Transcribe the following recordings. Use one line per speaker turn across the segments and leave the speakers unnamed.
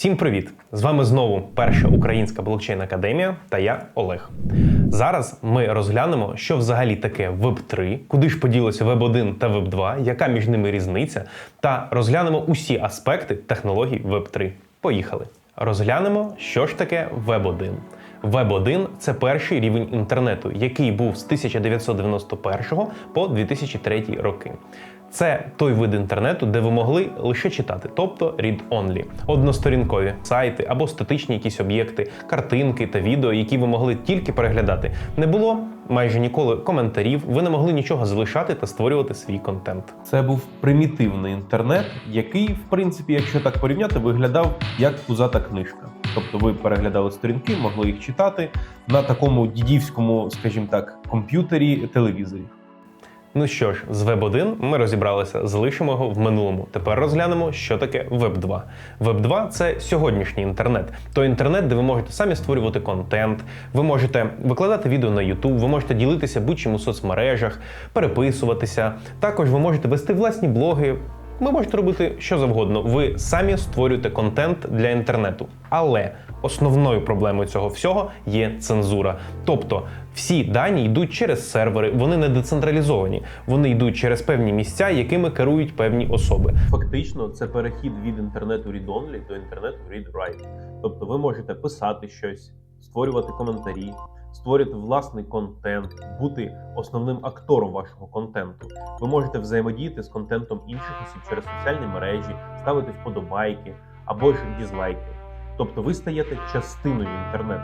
Всім привіт! З вами знову перша українська блокчейн академія та я Олег. Зараз ми розглянемо, що взагалі таке Web3, куди ж поділося Web1 та Web2, яка між ними різниця, та розглянемо усі аспекти технологій Web3. Поїхали! Розглянемо, що ж таке Web1. Web1 – це перший рівень інтернету, який був з 1991 по 2003 роки. Це той вид інтернету, де ви могли лише читати, тобто read-only, односторінкові сайти або статичні якісь об'єкти, картинки та відео, які ви могли тільки переглядати. Не було майже ніколи коментарів, ви не могли нічого залишати та створювати свій контент.
Це був примітивний інтернет, який, в принципі, якщо так порівняти, виглядав як пузата книжка. Тобто ви переглядали сторінки, могли їх читати на такому дідівському, скажімо так, комп'ютері, телевізорі.
Ну що ж, з Web 1 ми розібралися, залишимо його в минулому. Тепер розглянемо, що таке Web 2. Web 2 це сьогоднішній інтернет. Той інтернет, де ви можете самі створювати контент, ви можете викладати відео на YouTube, ви можете ділитися будь-чим у соцмережах, переписуватися. Також ви можете вести власні блоги. Ви можете робити що завгодно. Ви самі створюєте контент для інтернету. Але основною проблемою цього всього є цензура. Тобто всі дані йдуть через сервери, вони не децентралізовані, вони йдуть через певні місця, якими керують певні особи.
Фактично, це перехід від інтернету read-only до інтернету read-write. Тобто ви можете писати щось, створювати коментарі, створювати власний контент, бути основним актором вашого контенту. Ви можете взаємодіяти з контентом інших осіб через соціальні мережі, ставити вподобайки або ж дізлайки. Тобто ви стаєте частиною інтернету.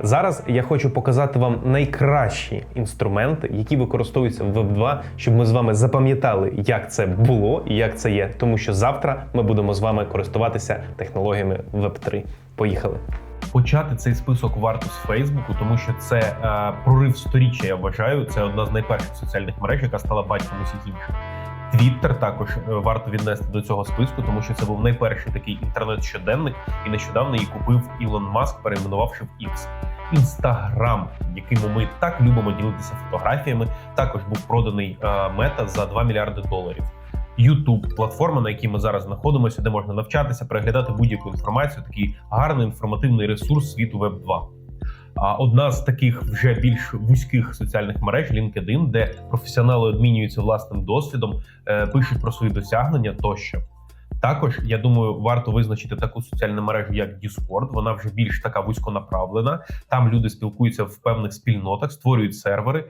Зараз я хочу показати вам найкращі інструменти, які використовуються в Web 2, щоб ми з вами запам'ятали, як це було і як це є. Тому що завтра ми будемо з вами користуватися технологіями Web 3. Поїхали!
Почати цей список варто з Фейсбуку, тому що це е, прорив сторіччя. Я вважаю. Це одна з найперших соціальних мереж, яка стала батьком усіх інших. Твіттер також е, варто віднести до цього списку, тому що це був найперший такий інтернет-щоденник, і нещодавно її купив Ілон Маск, перейменувавши в X. Інстаграм, яким ми так любимо ділитися фотографіями, також був проданий е, мета за 2 мільярди доларів. YouTube – платформа, на якій ми зараз знаходимося, де можна навчатися, переглядати будь-яку інформацію. Такий гарний інформативний ресурс світу Web 2. А одна з таких вже більш вузьких соціальних мереж LinkedIn, де професіонали обмінюються власним досвідом, е, пишуть про свої досягнення тощо. Також я думаю, варто визначити таку соціальну мережу, як Discord. Вона вже більш така вузьконаправлена. Там люди спілкуються в певних спільнотах, створюють сервери.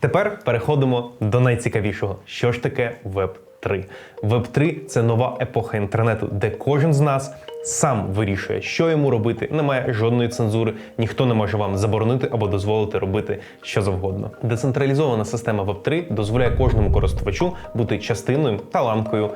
Тепер переходимо до найцікавішого: що ж таке Web 3. Web 3 це нова епоха інтернету, де кожен з нас сам вирішує, що йому робити. Немає жодної цензури, ніхто не може вам заборонити або дозволити робити що завгодно. Децентралізована система Web 3 дозволяє кожному користувачу бути частиною та ланкою.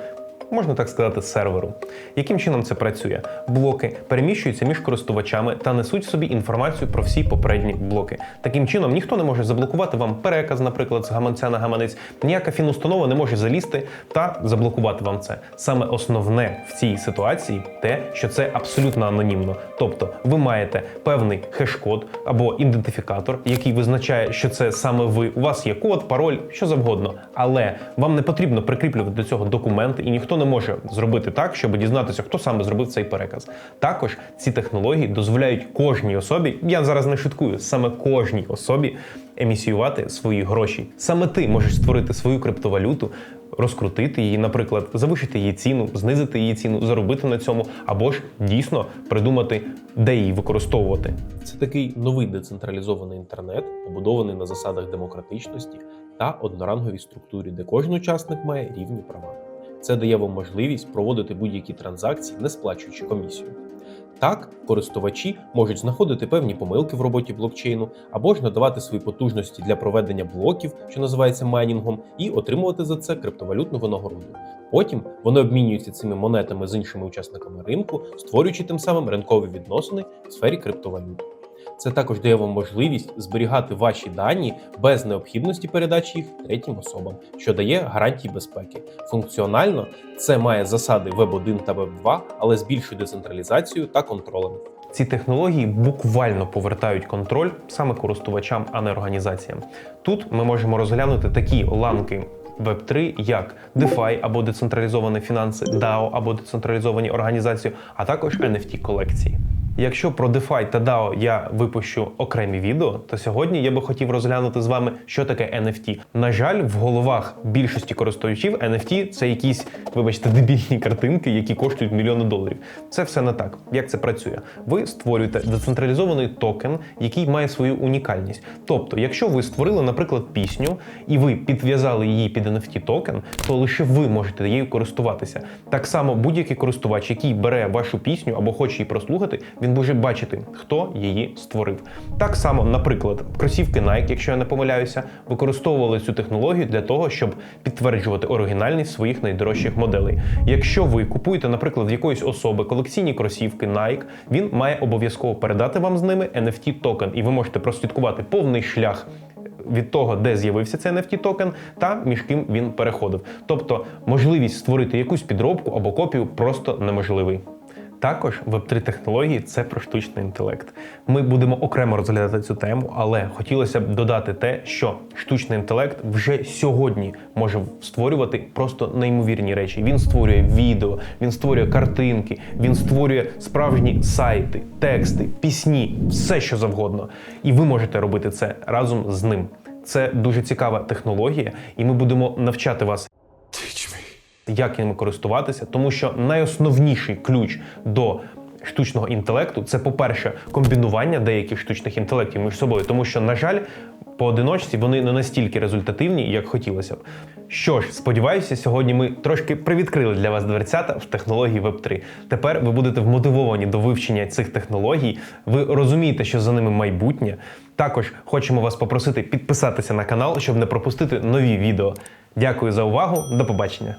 Можна так сказати, серверу. Яким чином це працює? Блоки переміщуються між користувачами та несуть собі інформацію про всі попередні блоки. Таким чином, ніхто не може заблокувати вам переказ, наприклад, з гаманця на гаманець. Ніяка фінустанова не може залізти та заблокувати вам це. Саме основне в цій ситуації те, що це абсолютно анонімно. Тобто, ви маєте певний хеш-код або ідентифікатор, який визначає, що це саме ви. У вас є код, пароль, що завгодно, але вам не потрібно прикріплювати до цього документи, і ніхто не може зробити так, щоб дізнатися, хто саме зробив цей переказ. Також ці технології дозволяють кожній особі, я зараз не шуткую, саме кожній особі емісіювати свої гроші. Саме ти можеш створити свою криптовалюту. Розкрутити її, наприклад, завищити її ціну, знизити її ціну, заробити на цьому, або ж дійсно придумати, де її використовувати.
Це такий новий децентралізований інтернет, побудований на засадах демократичності та одноранговій структурі, де кожен учасник має рівні права. Це дає вам можливість проводити будь-які транзакції, не сплачуючи комісію. Так, користувачі можуть знаходити певні помилки в роботі блокчейну або ж надавати свої потужності для проведення блоків, що називається майнінгом, і отримувати за це криптовалютну винагороду. Потім вони обмінюються цими монетами з іншими учасниками ринку, створюючи тим самим ринкові відносини в сфері криптовалют. Це також дає вам можливість зберігати ваші дані без необхідності передачі їх третім особам, що дає гарантії безпеки. Функціонально це має засади Web 1 та Web 2, але з більшою децентралізацією та контролем.
Ці технології буквально повертають контроль саме користувачам, а не організаціям. Тут ми можемо розглянути такі ланки Web3 як DeFi або децентралізовані фінанси, DAO або децентралізовані організації, а також NFT колекції. Якщо про DeFi та DAO я випущу окремі відео, то сьогодні я би хотів розглянути з вами, що таке NFT. На жаль, в головах більшості користувачів NFT це якісь, вибачте, дебільні картинки, які коштують мільйони доларів. Це все не так. Як це працює? Ви створюєте децентралізований токен, який має свою унікальність. Тобто, якщо ви створили, наприклад, пісню і ви підв'язали її під NFT токен, то лише ви можете її користуватися. Так само будь-який користувач, який бере вашу пісню або хоче її прослухати, він буде бачити, хто її створив. Так само, наприклад, кросівки Nike, якщо я не помиляюся, використовували цю технологію для того, щоб підтверджувати оригінальність своїх найдорожчих моделей. Якщо ви купуєте, наприклад, в якоїсь особи колекційні кросівки Nike, він має обов'язково передати вам з ними NFT токен, і ви можете прослідкувати повний шлях від того, де з'явився цей NFT токен, та між ким він переходив. Тобто можливість створити якусь підробку або копію просто неможливий. Також Web3 технології це про штучний інтелект. Ми будемо окремо розглядати цю тему, але хотілося б додати те, що штучний інтелект вже сьогодні може створювати просто неймовірні речі. Він створює відео, він створює картинки, він створює справжні сайти, тексти, пісні, все що завгодно. І ви можете робити це разом з ним. Це дуже цікава технологія, і ми будемо навчати вас як ними користуватися, тому що найосновніший ключ до штучного інтелекту це, по-перше, комбінування деяких штучних інтелектів між собою, тому що, на жаль, поодиночці вони не настільки результативні, як хотілося б. Що ж, сподіваюся, сьогодні ми трошки привідкрили для вас дверцята в технології Web3. Тепер ви будете вмотивовані до вивчення цих технологій. Ви розумієте, що за ними майбутнє. Також хочемо вас попросити підписатися на канал, щоб не пропустити нові відео. Дякую за увагу. До побачення.